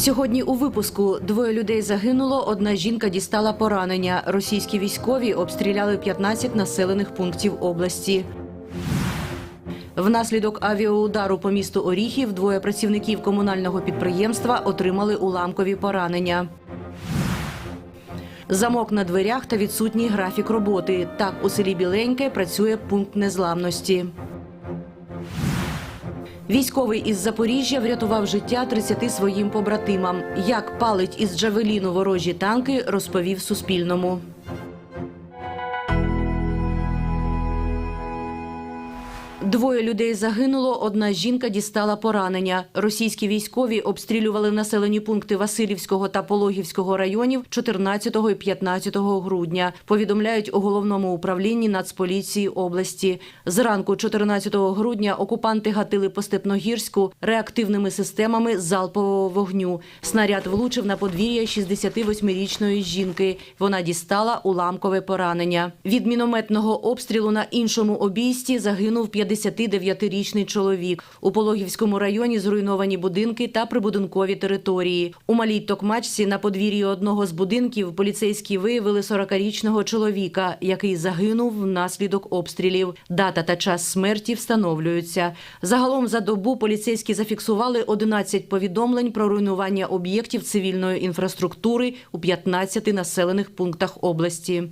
Сьогодні у випуску двоє людей загинуло, одна жінка дістала поранення. Російські військові обстріляли 15 населених пунктів області. Внаслідок авіаудару по місту Оріхів двоє працівників комунального підприємства отримали уламкові поранення. Замок на дверях та відсутній графік роботи. Так у селі Біленьке працює пункт незламності. Військовий із Запоріжжя врятував життя 30 своїм побратимам. Як палить із Джавеліну ворожі танки, розповів Суспільному. Двоє людей загинуло, одна жінка дістала поранення. Російські військові обстрілювали населені пункти Васильівського та Пологівського районів 14 і 15 грудня. Повідомляють у головному управлінні Нацполіції області. Зранку 14 грудня окупанти гатили по Степногірську реактивними системами залпового вогню. Снаряд влучив на подвір'я 68-річної жінки. Вона дістала уламкове поранення. Від мінометного обстрілу на іншому обійсті загинув 59-річний чоловік. У Пологівському районі зруйновані будинки та прибудинкові території. У малій Токмачці на подвір'ї одного з будинків поліцейські виявили 40-річного чоловіка, який загинув внаслідок обстрілів. Дата та час смерті встановлюються. Загалом за добу поліцейські зафіксували 11 повідомлень про руйнування об'єктів цивільної інфраструктури у 15 населених пунктах області.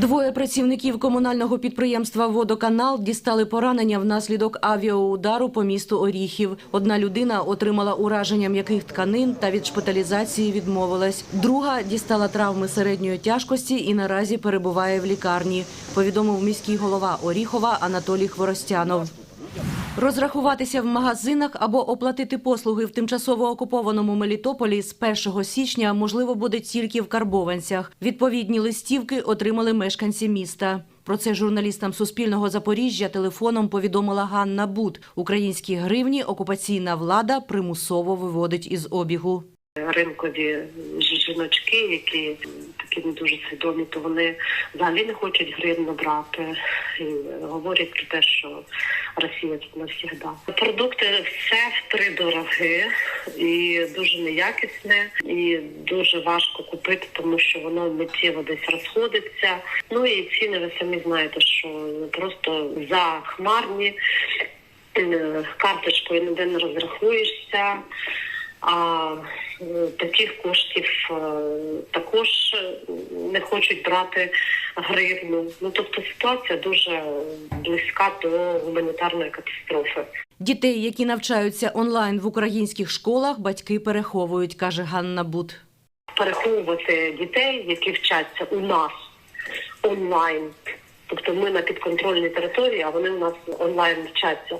Двоє працівників комунального підприємства Водоканал дістали поранення внаслідок авіаудару по місту Оріхів. Одна людина отримала ураження м'яких тканин та від шпиталізації відмовилась. Друга дістала травми середньої тяжкості і наразі перебуває в лікарні. Повідомив міський голова Оріхова Анатолій Хворостянов. Розрахуватися в магазинах або оплатити послуги в тимчасово окупованому Мелітополі з 1 січня можливо буде тільки в карбованцях. Відповідні листівки отримали мешканці міста. Про це журналістам Суспільного Запоріжжя телефоном повідомила Ганна Бут. Українські гривні окупаційна влада примусово виводить із обігу. ринкові жіночки, які такі не дуже свідомі, то вони взагалі не хочуть гривну брати і говорять про те, що Росія тут навсігда. Продукти все втри дороги і дуже неякісне, і дуже важко купити, тому що воно миттєво десь розходиться. Ну і ціни ви самі знаєте, що просто захмарні. Е, Карточкою ніде не розрахуєшся. А е, таких коштів е, також е, не хочуть брати гривну. Ну тобто ситуація дуже близька до гуманітарної катастрофи. Дітей, які навчаються онлайн в українських школах, батьки переховують, каже Ганна Бут. Переховувати дітей, які вчаться у нас онлайн, тобто ми на підконтрольній території, а вони у нас онлайн вчаться.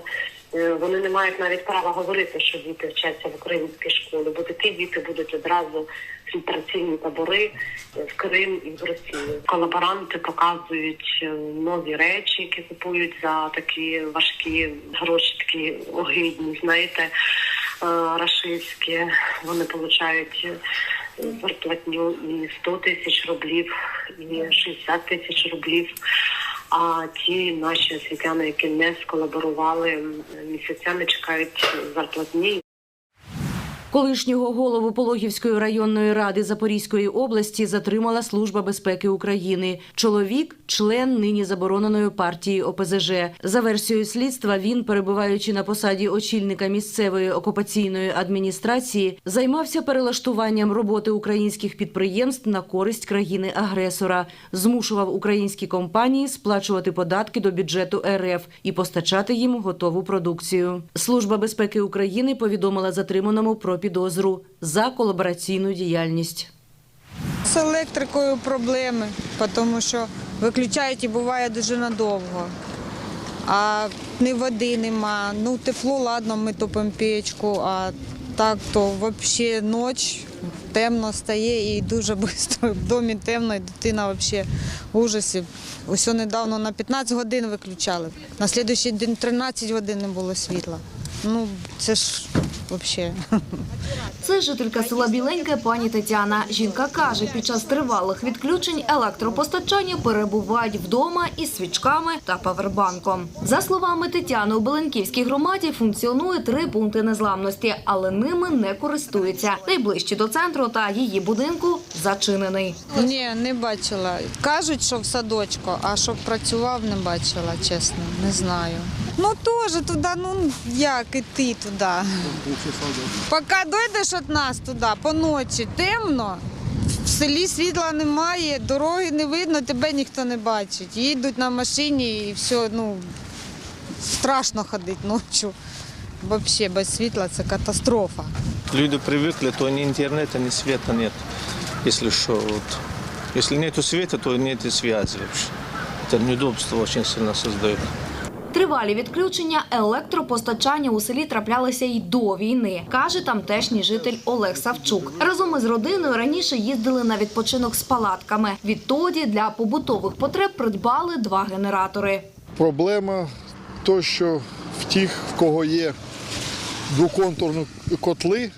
Е, Вони не мають навіть права говорити, що діти вчаться в українській школі, бо такі діти будуть одразу фільтраційні табори е, в Крим і в Росію. Колаборанти показують е, нові речі, які купують за такі важкі гроші, такі огидні, знаєте, рашистські. Вони е, зарплатню і 100 тисяч рублів, і 60 тисяч рублів. А ті наші освітяни, які не сколаборували місяцями, чекають зарплатні. Колишнього голову Пологівської районної ради Запорізької області затримала Служба безпеки України. Чоловік член нині забороненої партії ОПЗЖ. За версією слідства, він, перебуваючи на посаді очільника місцевої окупаційної адміністрації, займався перелаштуванням роботи українських підприємств на користь країни-агресора, змушував українські компанії сплачувати податки до бюджету РФ і постачати їм готову продукцію. Служба безпеки України повідомила затриманому про підозру за колабораційну діяльність. З електрикою проблеми, тому що виключають і буває дуже надовго. А ні води нема. Ну, тепло, ладно, ми топимо печку, а так то взагалі ніч, темно стає і дуже швидко в домі темно, і дитина взагалі в ужасі. Ось недавно на 15 годин виключали. На наступний день 13 годин не було світла. Ну, це ж взагалі. Це жителька села Біленьке пані Тетяна. Жінка каже, під час тривалих відключень електропостачання перебувають вдома із свічками та павербанком. За словами Тетяни, у Беленківській громаді функціонує три пункти незламності, але ними не користуються. Найближчий до центру та її будинку зачинений. Ні, не бачила. Кажуть, що в садочку, а щоб працював, не бачила, чесно, не знаю. Ну теж туди, ну як іти туди. Поки дойдеш від нас туди, по ночі темно. В селі світла немає, дороги не видно, тебе ніхто не бачить. Їдуть на машині і все, ну страшно ходити ночі. Взагалі без світла це катастрофа. Люди привыкли, то ни интернета, ни света нет. Если что, вот. Если нету света, то нет и связи вообще. Это неудобство очень сильно создает. Тривалі відключення електропостачання у селі траплялися й до війни, каже тамтешній житель Олег Савчук. Разом із родиною раніше їздили на відпочинок з палатками. Відтоді для побутових потреб придбали два генератори. Проблема то, що в тих, в кого є двоконтурні котли,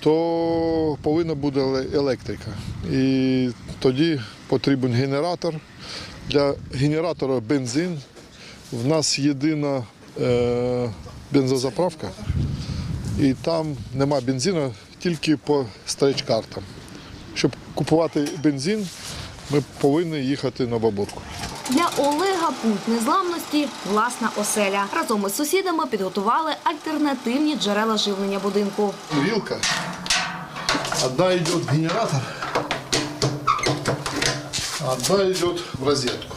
то повинна бути електрика. І тоді потрібен генератор. Для генератора бензин. В нас єдина е, бензозаправка, і там нема бензину тільки по стрейч-картам. Щоб купувати бензин, ми повинні їхати на бабурку. Для Олега пункт незламності власна оселя. Разом із сусідами підготували альтернативні джерела живлення будинку. Вилка. Одна идет в генератор, а одна идет в розетку.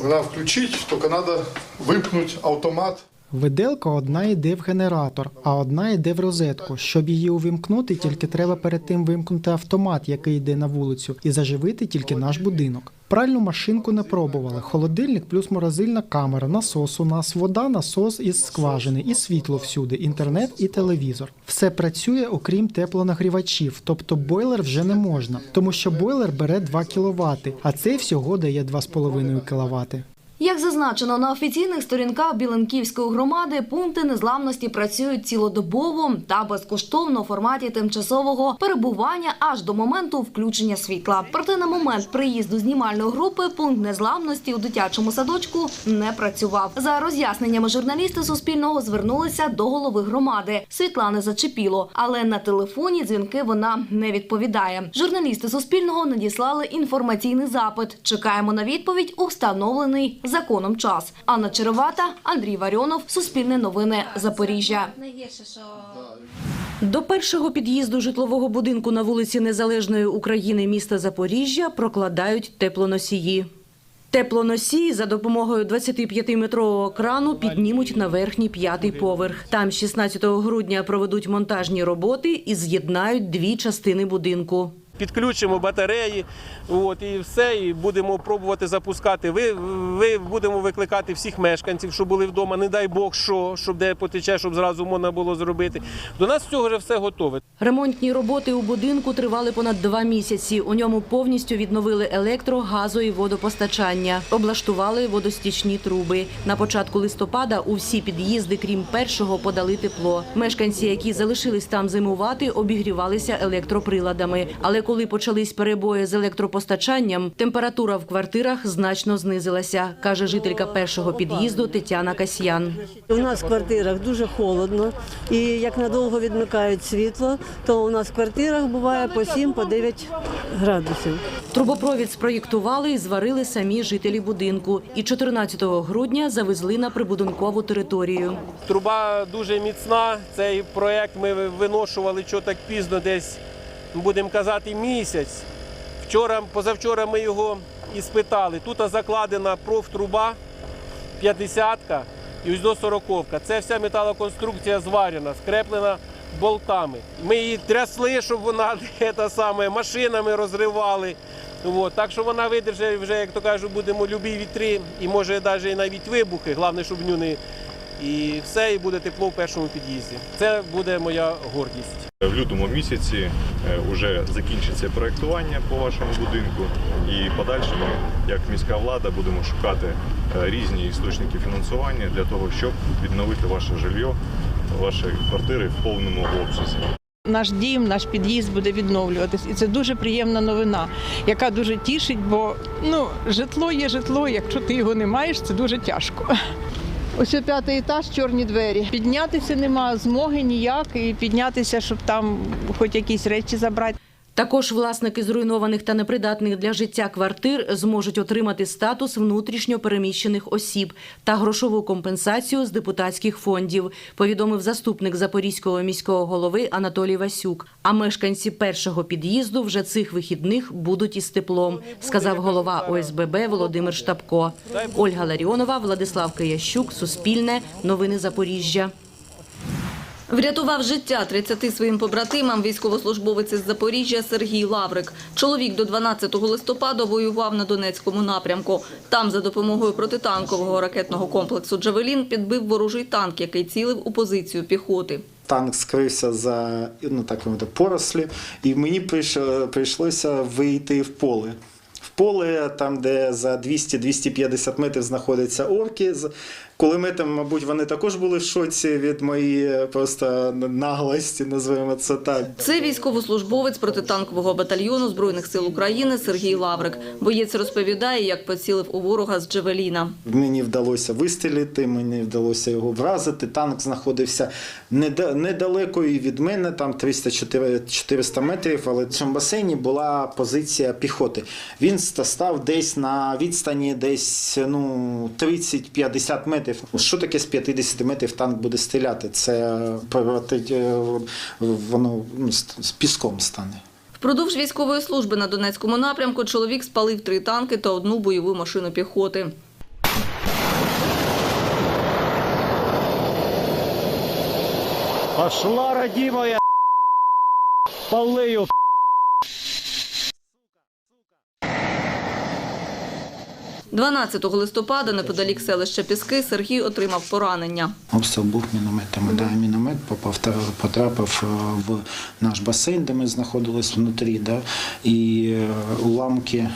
Когда включить, только надо выпнуть автомат. Виделка одна йде в генератор, а одна йде в розетку. Щоб її увімкнути, тільки треба перед тим вимкнути автомат, який йде на вулицю, і заживити тільки наш будинок. Пральну машинку не пробували. Холодильник плюс морозильна камера, насос у нас, вода, насос із скважини, і світло всюди, інтернет і телевізор. Все працює, окрім теплонагрівачів, тобто бойлер вже не можна, тому що бойлер бере 2 кВт, а цей всього дає 2,5 кВт. Як зазначено на офіційних сторінках Біленківської громади, пункти незламності працюють цілодобово та безкоштовно у форматі тимчасового перебування аж до моменту включення світла. Проте на момент приїзду знімальної групи пункт незламності у дитячому садочку не працював. За роз'ясненнями журналісти Суспільного звернулися до голови громади. Світла не зачепіло, але на телефоні дзвінки вона не відповідає. Журналісти Суспільного надіслали інформаційний запит. Чекаємо на відповідь у встановлений законом час. Анна Черевата, Андрій Варіонов, Суспільне новини, Запоріжжя. До першого під'їзду житлового будинку на вулиці Незалежної України міста Запоріжжя прокладають теплоносії. Теплоносії за допомогою 25-метрового крану піднімуть на верхній п'ятий поверх. Там 16 грудня проведуть монтажні роботи і з'єднають дві частини будинку. Підключимо батареї, от, і все, і будемо пробувати запускати. Ви, ви будемо викликати всіх мешканців, що були вдома, не дай Бог, що, щоб де потече, щоб зразу можна було зробити. До нас цього вже все готове. Ремонтні роботи у будинку тривали понад два місяці. У ньому повністю відновили електро, газо і водопостачання, облаштували водостічні труби. На початку листопада у всі під'їзди, крім першого, подали тепло. Мешканці, які залишились там зимувати, обігрівалися електроприладами. Але коли почались перебої з електропостачанням, температура в квартирах значно знизилася, каже жителька першого під'їзду Тетяна Касьян. У нас в квартирах дуже холодно, і як надовго відмикають світло, то у нас в квартирах буває по 7-9 градусів. Трубопровід спроєктували і зварили самі жителі будинку. І 14 грудня завезли на прибудинкову територію. Труба дуже міцна. Цей проект ми виношували що так пізно, десь будемо казати, місяць. Вчора, позавчора ми його і спитали. Тут закладена профтруба 50-ка і ось до 40-ка. Це вся металоконструкція зварена, скреплена болтами. Ми її трясли, щоб вона те саме, машинами розривали. От, так що вона видержить вже, як то кажуть, будемо любі вітри і може навіть навіть вибухи. Головне, щоб в ню не і все, і буде тепло в першому під'їзді. Це буде моя гордість. В лютому місяці вже закінчиться проєктування по вашому будинку, і подальше ми, як міська влада, будемо шукати е, різні істочники фінансування для того, щоб відновити ваше жилье ваші квартири в повному обсязі. Наш дім, наш під'їзд буде відновлюватись, і це дуже приємна новина, яка дуже тішить, бо ну житло є житло. Якщо ти його не маєш, це дуже тяжко. Ось п'ятий етаж, чорні двері. Піднятися нема змоги ніяк, і піднятися, щоб там хоч якісь речі забрати. Також власники зруйнованих та непридатних для життя квартир зможуть отримати статус внутрішньо переміщених осіб та грошову компенсацію з депутатських фондів, повідомив заступник Запорізького міського голови Анатолій Васюк. А мешканці першого під'їзду вже цих вихідних будуть із теплом, сказав голова ОСББ Володимир Штапко. Ольга Ларіонова, Владислав Киящук, Суспільне, Новини Запоріжжя. Врятував життя 30 своїм побратимам військовослужбовець із Запоріжжя Сергій Лаврик. Чоловік до 12 листопада воював на Донецькому напрямку. Там за допомогою протитанкового ракетного комплексу «Джавелін» підбив ворожий танк, який цілив у позицію піхоти. Танк скрився за ну так мовити, порослі, і мені прийшло- прийшлося вийти в поле. В поле, там, де за 200-250 метрів знаходяться орки. Кулеметом, мабуть, вони також були в шоці від моєї просто наглості, називаємо це так. Це військовослужбовець протитанкового батальйону Збройних сил України Сергій Лаврик. Боєць розповідає, як поцілив у ворога з Джавеліна. Мені вдалося вистрілити, мені вдалося його вразити. Танк знаходився неда- недалеко і від мене, там 300-400 метрів, але в цьому басейні була позиція піхоти. Він став десь на відстані десь ну, 30-50 метрів. Що таке з 50 метрів танк буде стріляти? Це проти- е, воно ну, з з піском стане. Впродовж військової служби на Донецькому напрямку чоловік спалив три танки та одну бойову машину піхоти. Пошла, родимая, полыю. – 12 листопада неподалік селища Піски Сергій отримав поранення. Обстріл був мінометами. Да, міномет попав потрапив е, в наш басейн, де ми знаходились внутрі, да, і е, уламки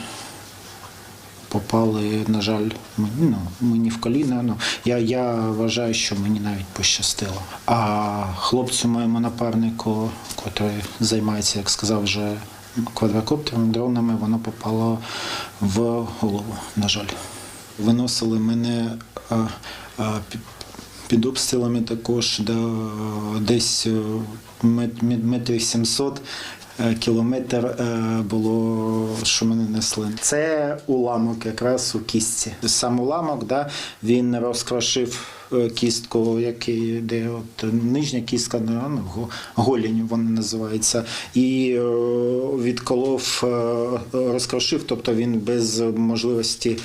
попали, на жаль, ну, мені в коліна. Ну, я, я вважаю, що мені навіть пощастило. А хлопцю моєму напарнику, який займається, як сказав, вже квадрокоптером, дронами, воно попало в голову, на жаль. Виносили мене під обстрілами також до, десь е, мет- мет- метрів 700 е, кілометр е, було, що мене несли. Це уламок якраз у кістці. Сам уламок, да, він розкрошив е, кістку, який, де от нижня кістка, на ну, го- голінь вона називається, і е, відколов, е, розкрошив, тобто він без можливості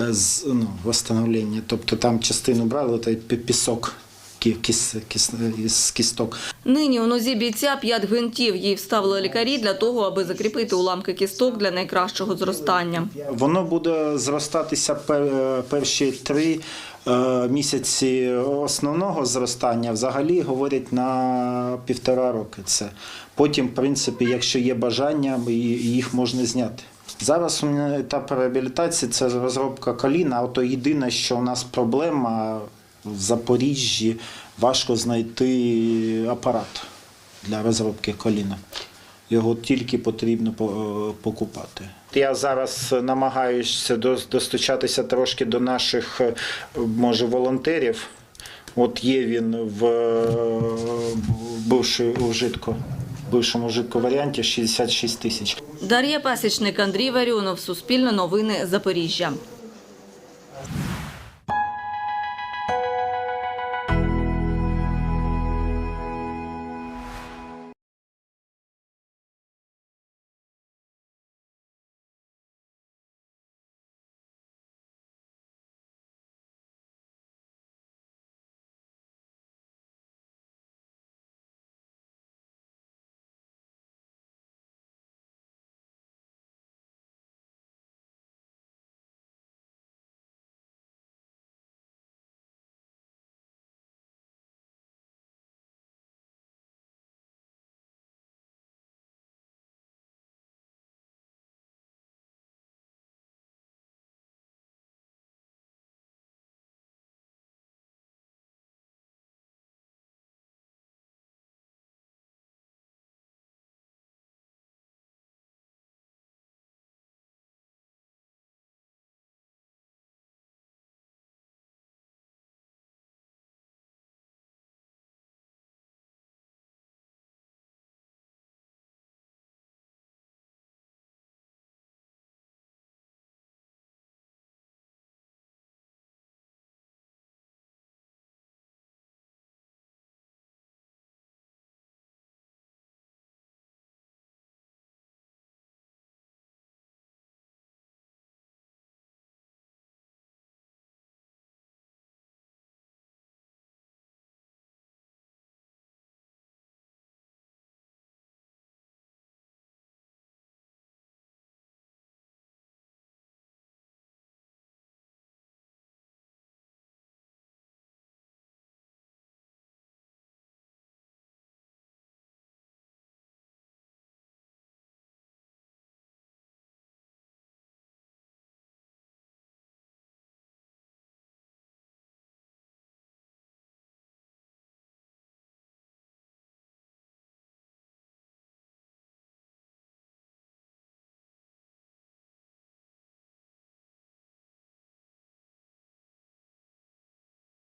е, з, ну, восстановлення. Тобто там частину брали, та пісок кіс, кіс, із кісток. Нині у нозі бійця п'ять гвинтів. Їй вставили лікарі для того, аби закріпити уламки кісток для найкращого зростання. Воно буде зростатися перші три е, місяці основного зростання. Взагалі говорять на півтора роки. Це потім, в принципі, якщо є бажання, їх можна зняти. Зараз у мене етап реабілітації це розробка коліна. А то єдине, що у нас проблема в Запоріжжі важко знайти апарат для розробки коліна. Його тільки потрібно покупати. Я зараз намагаюся до- достучатися трошки до наших, е, може, волонтерів. От є він в е, ужитку, бившому ужитку варіанті 66 тисяч. Дар'я Пасічник, Андрій Варіонов, Суспільне новини, Запоріжжя.